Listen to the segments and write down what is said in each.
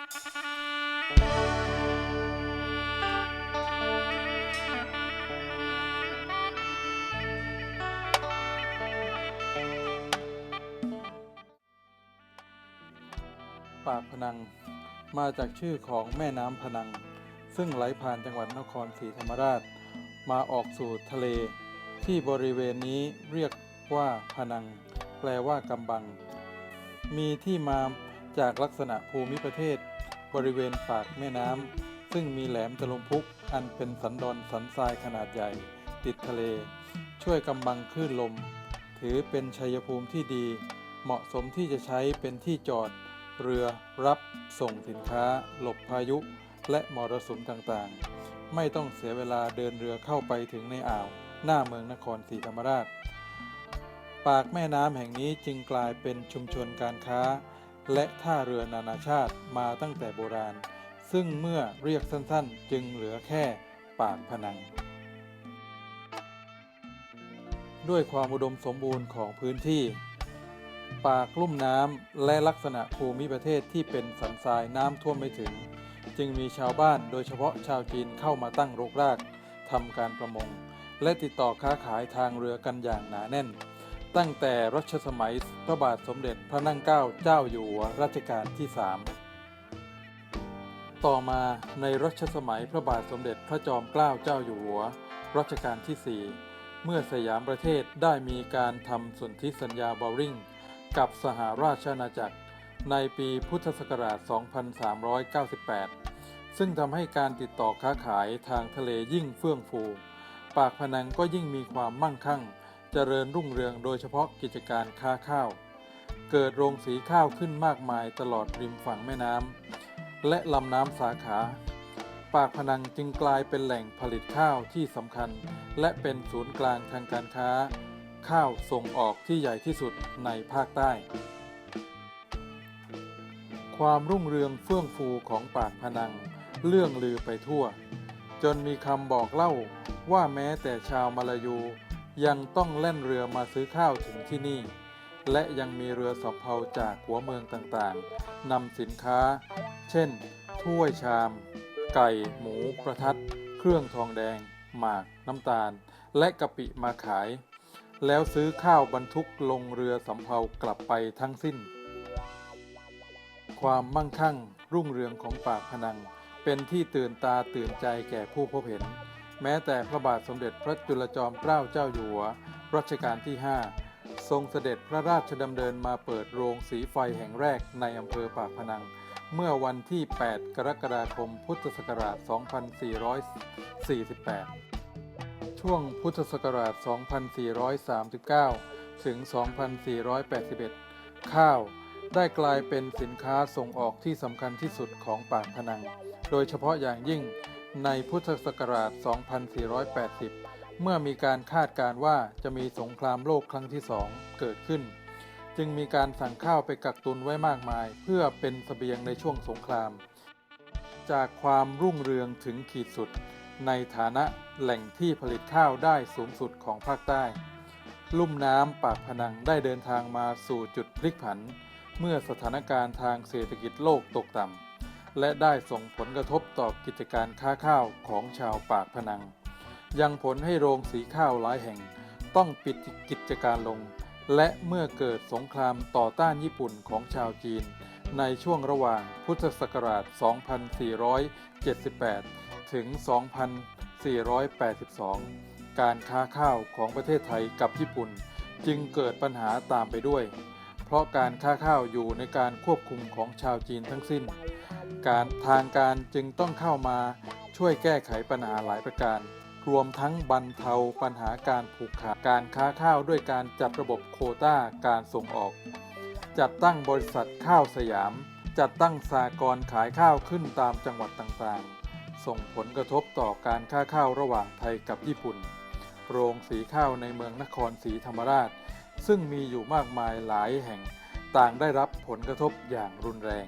ปากพนัง มาจากชื่อของแม่น้ำพนัง ซึ่งไหลผ่านจังหวัดนครศรีธรรมราช มาออกสู่ทะเล ที่บริเวณนี้เรียกว่าพนัง แปลว่ากำบัง มีที่มาจากลักษณะภูมิประเทศ บริเวณปากแม่น้ำซึ่งมีแหลมตะลุมพุกอันเป็นสันดอนสันทรายขนาดใหญ่ ติดทะเล ช่วยกำบังคลื่นลม ถือเป็นชัยภูมิที่ดี เหมาะสมที่จะใช้เป็นที่จอด เรือรับส่งสินค้า หลบพายุ และมรสุมต่างๆ ไม่ต้องเสียเวลาเดินเรือเข้าไปถึงในอ่าว หน้าเมืองนครศรีธรรมราช ปากแม่น้ำแห่งนี้จึงกลายเป็นชุมชนการค้า และท่าเรือนานาชาติมาตั้งแต่โบราณ ซึ่งเมื่อเรียกสั้นๆ จึงเหลือแค่ปากพนัง ด้วยความอุดมสมบูรณ์ของพื้นที่ ปากลุ่มน้ำและลักษณะภูมิประเทศที่เป็นสันทรายน้ำท่วมไม่ถึง จึงมีชาวบ้านโดยเฉพาะชาวจีนเข้ามาตั้งรกรากทำการประมง และติดต่อค้าขายทางเรือกันอย่างหนาแน่น ตั้งแต่รัชสมัยพระบาทสมเด็จพระนั่งเกล้าเจ้าอยู่หัวรัชกาลที่3ต่อมาในรัชสมัยพระบาทสมเด็จพระจอมเกล้าเจ้าอยู่หัวรัชกาลที่4เมื่อสยามประเทศได้มีการทำสนธิสัญญาบอริงกับสหราชอาณาจักรในปีพุทธศักราช 2398 ซึ่งทำให้การติดต่อค้าขายทางทะเลยิ่งเฟื่องฟู ปากพนังก็ยิ่งมีความมั่งคั่ง เจริญรุ่งเรืองโดยเฉพาะกิจการค้าข้าว เกิดโรงสีข้าวขึ้นมากมายตลอดริมฝั่งแม่น้ำและลำน้ำสาขา ปากพนังจึงกลายเป็นแหล่งผลิตข้าวที่สำคัญ และเป็นศูนย์กลางทางการค้า ข้าวส่งออกที่ใหญ่ที่สุดในภาคใต้ ความรุ่งเรืองเฟื่องฟูของปากพนังเลื่องลือไปทั่ว จนมีคำบอกเล่าว่าแม้แต่ชาวมาลายู ยังต้องแล่นเรือมาซื้อข้าวถึงที่นี่ และยังมีเรือสำเภาจากหัวเมืองต่างๆนำสินค้า เช่น ถ้วยชาม ไก่ หมู ประทัด เครื่องทองแดง หมาก น้ำตาล และกะปิมาขาย แล้วซื้อข้าวบรรทุกลงเรือสำเภากลับไปทั้งสิ้น ความมั่งคั่งรุ่งเรืองของปากพนัง เป็นที่ตื่นตาตื่นใจแก่ผู้พบเห็น แม้แต่พระบาทสมเด็จพระจุลจอมเกล้าเจ้าอยู่หัวรัชกาลที่ 5 ทรงเสด็จพระราชดำเนินมาเปิดโรงสีไฟแห่งแรกในอำเภอปากพนัง เมื่อวันที่ 8 กรกฎาคม พุทธศักราช 2448 ช่วงพุทธศักราช 2439 ถึง 2481 ข้าวได้กลายเป็นสินค้าส่งออกที่สำคัญที่สุดของปากพนัง โดยเฉพาะอย่างยิ่ง ในพุทธศักราช 2480 เมื่อมีการคาดการ์ว่าจะมีสงครามโลกครั้งที่สองเกิดขึ้น จึงมีการสั่งข้าวไปกักตุนไว้มากมาย เพื่อเป็นเสบียงในช่วงสงคราม จากความรุ่งเรืองถึงขีดสุด ในฐานะแหล่งที่ผลิตข้าวได้สูงสุดของภาคใต้ ลุ่มน้ำปากพนังได้เดินทางมาสู่จุดพลิกผัน เมื่อสถานการณ์ทางเศรษฐกิจโลกตกต่ำ และได้ส่งผลกระทบต่อกิจการค้าข้าวของชาวปากพนัง ยังผลให้โรงสีข้าวหลายแห่ง ต้องปิดกิจการลง และเมื่อเกิดสงครามต่อต้านญี่ปุ่นของชาวจีน ในช่วงระหว่างพุทธศักราช 2478 ถึง 2482 การค้าข้าวของประเทศไทยกับญี่ปุ่น จึงเกิดปัญหาตามไปด้วย เพราะการค้าข้าวอยู่ในการควบคุมของชาวจีนทั้งสิ้น การทางการจึงต้องเข้ามาช่วยแก้ไขปัญหาหลายประการ รวมทั้งบรรเทาปัญหาการผูกขาดการค้าข้าวด้วยการจัดระบบโคต้าการส่งออก จัดตั้งบริษัทข้าวสยาม จัดตั้งสากรขายข้าวขึ้นตามจังหวัดต่างๆ ส่งผลกระทบต่อการค้าข้าวระหว่างไทยกับญี่ปุ่น โรงสีข้าวในเมืองนครศรีธรรมราช ซึ่งมีอยู่มากมายหลายแห่งต่างได้รับผลกระทบอย่างรุนแรง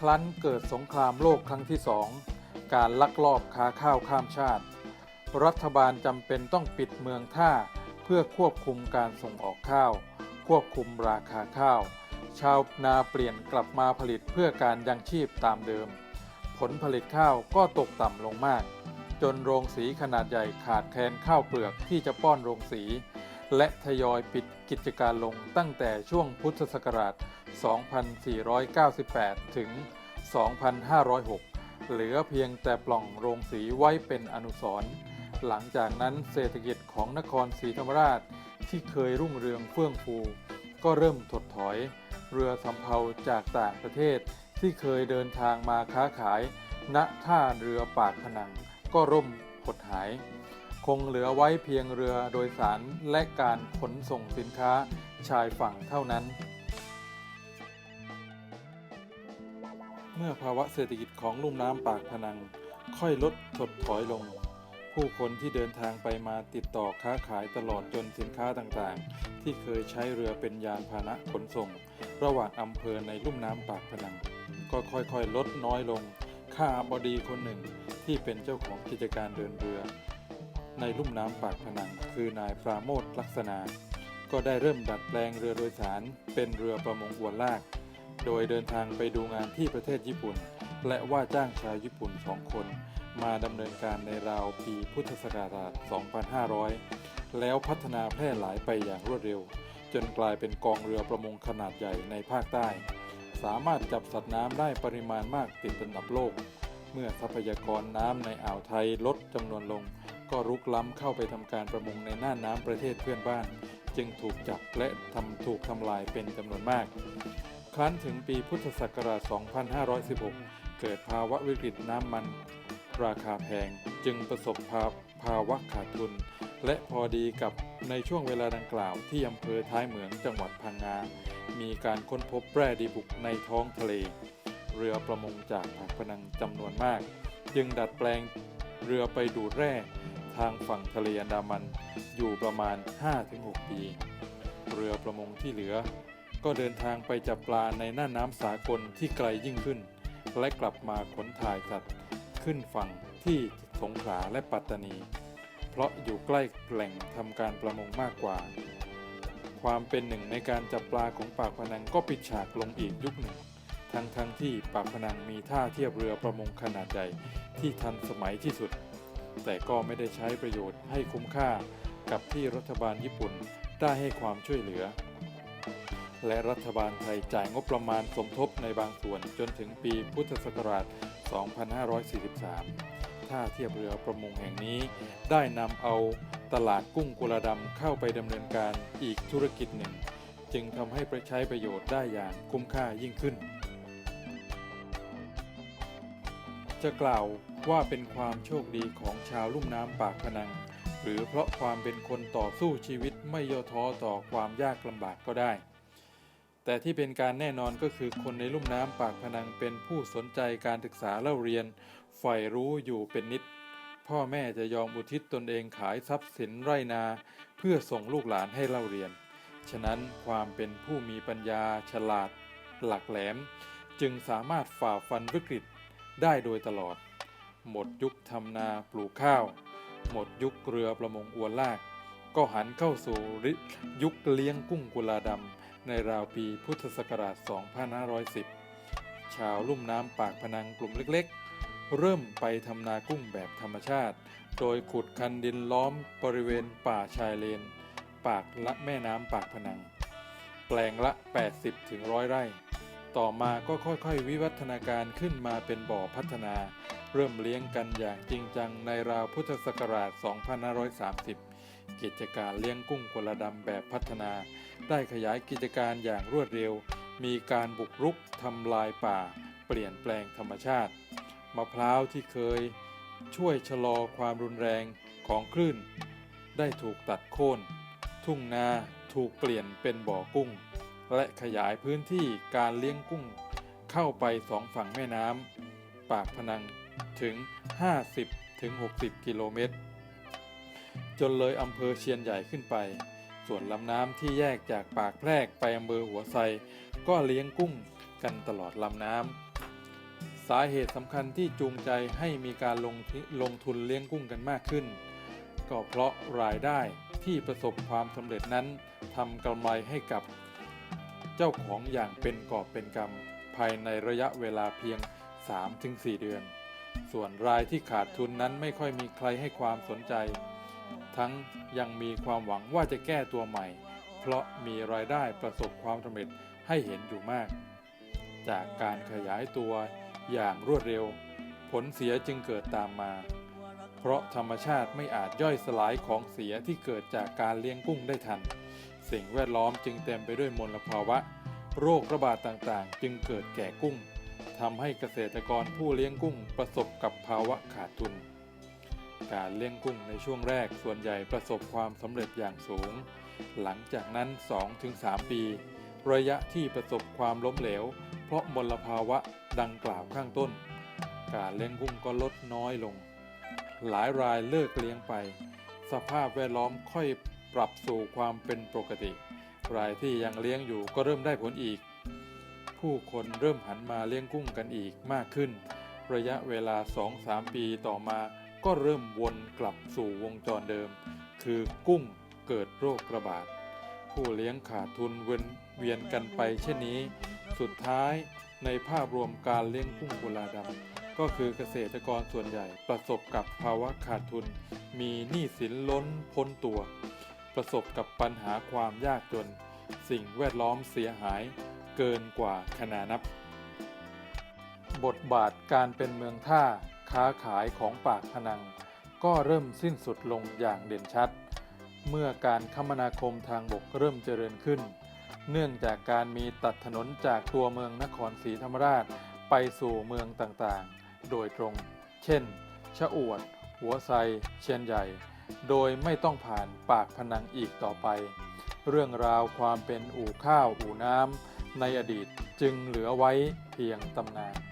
ครั้นเกิดสงครามโลกครั้งที่สอง การลักลอบค้าข้าวข้ามชาติ รัฐบาลจำเป็นต้องปิดเมืองท่าเพื่อควบคุมการส่งออกข้าว ควบคุมราคาข้าว ชาวนาเปลี่ยนกลับมาผลิตเพื่อการยังชีพตามเดิม ผลผลิตข้าวก็ตกต่ำลงมาก จนโรงสีขนาดใหญ่ขาดแคลนข้าวเปลือกที่จะป้อนโรงสี และทยอยปิดกิจการลงตั้งแต่ช่วงพุทธศักราช 2498 ถึง 2506 เหลือเพียงแต่ปล่องโรงสีไว้เป็นอนุสรณ์หลังจากนั้นเศรษฐกิจของนครศรีธรรมราชที่เคยรุ่งเรืองเฟื่องฟู ก็เริ่มถดถอย เรือสำเภาจากต่างประเทศที่เคยเดินทางมาค้าขาย ณท่าเรือปากพนัง ก็ร่มหดหาย คงเหลือไว้เพียงเรือโดยสารและการขนส่งสินค้าชายฝั่งเท่านั้น เมื่อภาวะเศรษฐกิจของลุ่มน้ำปากพนัง ค่อยลดถดถอยลง ผู้คนที่เดินทางไปมาติดต่อค้าขายตลอดจนสินค้าต่างๆ ที่เคยใช้เรือเป็นยานพาหนะขนส่ง ระหว่างอำเภอในลุ่มน้ำปากพนัง ก็ค่อยๆ ลดน้อยลง ข้าบดีคนหนึ่งที่เป็นเจ้าของกิจการเดินเรือ ในลุ่มน้ำปากพนัง คือนายปราโมทลักษณะก็ได้เริ่มดัดแปลงเรือโดยสารเป็นเรือประมงอวนลาก โดยเดินทางไปดูงานที่ประเทศญี่ปุ่น และว่าจ้างชาวญี่ปุ่นสองคน มาดำเนินการในราวปีพุทธศักราช 2500 แล้วพัฒนาแพร่หลายไปอย่างรวดเร็ว จนกลายเป็นกองเรือประมงขนาดใหญ่ในภาคใต้ สามารถจับสัตว์น้ำได้ปริมาณมากติดอันดับโลก เมื่อทรัพยากรน้ำในอ่าวไทยลดจำนวนลง ก็รุกล้ำเข้าไปทำการประมงในน่านน้ำประเทศเพื่อนบ้าน จึงถูกจับและทำถูกทำลายเป็นจำนวนมาก ครั้นถึงปีพุทธศักราช 2516 เกิดภาวะวิกฤตน้ำมัน ราคาแพงจึงประสบภาภาวะขาดทุน และพอดีกับในช่วงเวลาดังกล่าวที่อำเภอท้ายเหมืองจังหวัดพังงา มีการค้นพบแร่ดีบุกในท้องทะเล เรือประมงจากปากพนังจำนวนมาก จึงดัดแปลงเรือไปดูดแร่ทางฝั่งทะเลอันดามันอยู่ประมาณ 5-6 ปี เรือประมงที่เหลือ ก็เดินทางไปจับปลาในหน่านน้ำสากลที่ไกลยิ่งขึ้น และกลับมาขนถ่ายสัตว์ขึ้นฝั่งที่สงขลาและปัตตานี เพราะอยู่ใกล้แหล่งทำการประมงมากกว่า ความเป็นหนึ่งในการจับปลาของปากพนังก็ปิดฉากลงอีกยุคหนึ่ง ทั้งทั้งที่ปากพนังมีท่าเทียบเรือประมงขนาดใหญ่ที่ทันสมัยที่สุด แต่ก็ไม่ได้ใช้ประโยชน์ให้คุ้มค่ากับที่รัฐบาลญี่ปุ่นได้ให้ความช่วยเหลือ และรัฐบาลไทยจ่ายงบประมาณสมทบในบางส่วนจนถึงปีพุทธศักราช 2543 ท่าเทียบเรือประมงแห่งนี้ ได้นำเอาตลาดกุ้งกุลาดำเข้าไปดำเนินการอีกธุรกิจหนึ่ง จึงทำให้ใช้ประโยชน์ได้อย่างคุ้มค่ายิ่งขึ้น จะกล่าวว่าเป็นความโชคดีของชาวลุ่มน้ำปากพนังหรือเพราะความเป็นคนต่อสู้ชีวิตไม่ย่อท้อต่อความยากลำบากก็ได้ แต่ที่เป็นการแน่นอนก็คือคนในลุ่มน้ำปากพนังเป็นผู้สนใจการศึกษาเล่าเรียนใฝ่รู้อยู่เป็นนิด พ่อแม่จะยอมอุทิศตนเองขายทรัพย์สินไร่นา เพื่อส่งลูกหลานให้เล่าเรียน ฉะนั้นความเป็นผู้มีปัญญาฉลาด หลักแหลม จึงสามารถฝ่าฟันวิกฤตได้โดยตลอด หมดยุคทำนาปลูกข้าว หมดยุคเรือประมงอวนลาก ก็หันเข้าสู่ยุคเลี้ยงกุ้งกุลาดำ ในราวปีพุทธศักราช 2510 ชาวลุ่มน้ำปากพนังกลุ่มเล็กๆ เริ่มไปทำนากุ้งแบบธรรมชาติ โดยขุดคันดินล้อมบริเวณป่าชายเลน ปากละแม่น้ำปากพนัง แปลงละ 80ถึงร้อยไร่ ต่อมาก็ค่อยๆ วิวัฒนาการขึ้นมาเป็นบ่อพัฒนา เริ่มเลี้ยงกันอย่างจริงจังในราวพุทธศักราช 2530 กิจการเลี้ยงกุ้งกุลดำแบบพัฒนา ได้ขยายกิจการอย่างรวดเร็ว มีการบุกรุกทำลายป่า เปลี่ยนแปลงธรรมชาติ มะพร้าวที่เคย ช่วยชะลอความรุนแรงของคลื่น ได้ถูกตัดโค่น ทุ่งนาถูกเปลี่ยนเป็นบ่อกุ้ง และขยายพื้นที่การเลี้ยงกุ้ง เข้าไปสองฝั่งแม่น้ำปากพนังถึง 50ถึง60 กิโลเมตร จนเลยอำเภอเชียนใหญ่ขึ้นไป ส่วนลำน้ำที่แยกจากปากแพรกไปอำเภอหัวไซก็เลี้ยงกุ้งกันตลอดลำน้ำสาเหตุสำคัญที่จูงใจให้มีการลงทุลงทุนเลี้ยงกุ้งกันมากขึ้น ก็เพราะรายได้ที่ประสบความสำเร็จนั้นทำกำไรให้กับเจ้าของอย่างเป็นกอบเป็นกำภายในระยะเวลาเพียง 3-4 เดือน ส่วนรายที่ขาดทุนนั้นไม่ค่อยมีใครให้ความสนใจ ทั้งยังมีความหวังว่าจะแก้ตัวใหม่ เพราะมีรายได้ประสบความสำเร็จให้เห็นอยู่มาก จากการขยายตัวอย่างรวดเร็ว ผลเสียจึงเกิดตามมา เพราะธรรมชาติไม่อาจย่อยสลายของเสียที่เกิดจากการเลี้ยงกุ้งได้ทัน สิ่งแวดล้อมจึงเต็มไปด้วยมลภาวะ โรคระบาดต่างๆ จึงเกิดแก่กุ้งทำให้เกษตรกรผู้เลี้ยงกุ้งประสบกับภาวะขาดทุน การเลี้ยงกุ้งในช่วงแรกส่วนใหญ่ประสบความสำเร็จอย่างสูง หลังจากนั้น 2-3 ปี ระยะที่ประสบความล้มเหลว เพราะมลภาวะดังกล่าวข้างต้น การเลี้ยงกุ้งก็ลดน้อยลง หลายรายเลิกเลี้ยงไป สภาพแวดล้อมค่อยปรับสู่ความเป็นปกติ รายที่ยังเลี้ยงอยู่ก็เริ่มได้ผลอีก ผู้คนเริ่มหันมาเลี้ยงกุ้งกันอีกมากขึ้น ระยะเวลา 2-3 ปีต่อมา ก็เริ่มวนกลับสู่วงจรเดิม คือกุ้งเกิดโรคระบาด ผู้เลี้ยงขาดทุนเวียนเวียนกันไปเช่นนี้ สุดท้ายในภาพรวมการเลี้ยงกุ้งกุลาดำก็คือเกษตรกรส่วนใหญ่ประสบกับภาวะขาดทุน มีหนี้สินล้นพ้นตัว ประสบกับปัญหาความยากจน สิ่งแวดล้อมเสียหายเกินกว่าขนานับ บทบาทการเป็นเมืองท่า ค้าขายของปากพนัง ก็เริ่มสิ้นสุดลงอย่างเด่นชัด เมื่อการคมนาคมทางบกเริ่มเจริญขึ้น เนื่องจากการมีตัดถนนจากตัวเมืองนครศรีธรรมราชไปสู่เมืองต่างๆ โดยตรง เช่น ชะอวด หัวไซ เชียนใหญ่ โดยไม่ต้องผ่านปากพนังอีกต่อไป เรื่องราวความเป็นอู่ข้าวอู่น้ำในอดีตจึงเหลือไว้เพียงตำนาน